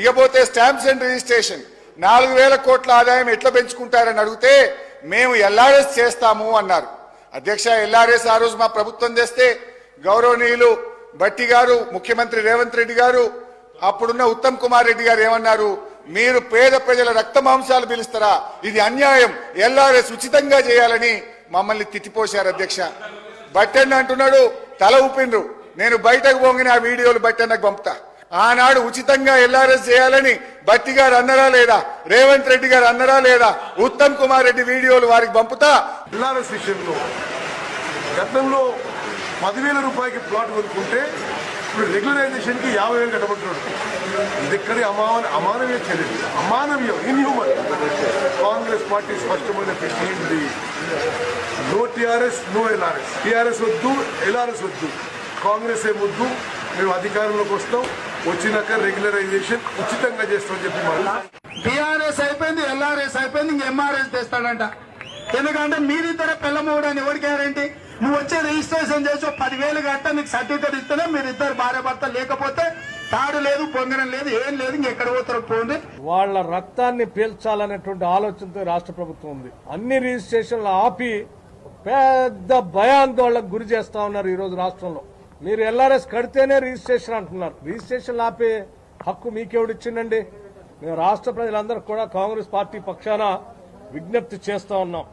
ఇకపోతే stamps and registration. నాలుగు వేల కోట్ల ఆదాయం ఎట్లా పెంచుకుంటారని అడిగితే మేము ఎల్ఆర్ఎస్ చేస్తాము అన్నారు. అధ్యక్ష ఎల్ఆర్ఎస్ ఆ రోజు మా ప్రభుత్వం తెస్తే గౌరవనీయులు బట్టి గారు ముఖ్యమంత్రి రేవంత్ రెడ్డి గారు అప్పుడున్న ఉత్తమ్ కుమార్ రెడ్డి గారు ఏమన్నారు? మీరు పేద ప్రజల రక్త మాంసాలు పిలుస్తారా? ఇది అన్యాయం. ఎల్ఆర్ఎస్ ఉచితంగా చేయాలని మమ్మల్ని తిట్టిపోశారు అధ్యక్ష. బట్టన్న అంటున్నాడు తల ఊపిండ్రు. నేను బయటకు పోగానే ఆ వీడియోలు బట్టన్నకు పంపుతా. ఆనాడు ఉచితంగా ఎల్ఆర్ఎస్ చేయాలని బట్టి గారు అన్నరా లేదా? రేవంత్ రెడ్డి గారు అన్నరా లేదా? ఉత్తమ్ కుమార్ రెడ్డి వీడియోలు వారికి పంపుతా? ఎల్ఆర్ఎస్ విషయంలో గతంలో పదివేల రూపాయలకి ప్లాట్ కొనుక్కుంటే ఇప్పుడు రెగ్యులరైజేషన్కి యాభై వేలు కట్టబడుతున్నాడు. ఇది ఎక్కడి అమాన అమానవీయ చర్య అమానవీయం ఇన్హ్యూమన్ కాంగ్రెస్ పార్టీ స్పష్టమైన పెట్టింది no TRS no LRS TRS వద్దు ఎల్ఆర్ఎస్ వద్దు. కాంగ్రెస్ ఏమొద్దు వద్దు? మేము అధికారంలోకి వస్తాం. వచ్చినాక రెగ్యులరైజేషన్ ఉచితంగా చేస్తామని చెప్పి మనం టీఆర్ఎస్ అయిపోయింది ఎల్ఆర్ఎస్ అయిపోయింది ఇంక ఎంఆర్ఎస్ తెస్తాడంట ఎందుకంటే మీరిద్దరే పిల్లమూడు అని ఎవరికి గ్యారంటీ? నువ్వు వచ్చి రిజిస్ట్రేషన్ చేసి పదివేలు కట్ట నీకు సర్టిఫికేట్ ఇస్తేనే మీరిద్దరు భార్య భర్త లేకపోతే తాడు లేదు పొంగడం లేదు ఏం లేదు ఇంకెక్కడ పోతారో పోండి. వాళ్ళ రక్తాన్ని పీల్చాలనేటువంటి ఆలోచనతో రాష్ట్ర ప్రభుత్వం ఉంది. అన్ని రిజిస్ట్రేషన్లు ఆపి పెద్ద భయాందోళనకు గురి చేస్తా ఉన్నారు ఈ రోజు రాష్ట్రంలో. మీరు ఎల్ఆర్ఎస్ కడితేనే రిజిస్ట్రేషన్ అంటున్నారు. రిజిస్ట్రేషన్ ఆపే హక్కు మీకెవడిచ్చిందండి మేము రాష్ట్ర ప్రజలందరూ కూడా కాంగ్రెస్ పార్టీ పక్షాన విజ్ఞప్తి చేస్తా ఉన్నాం.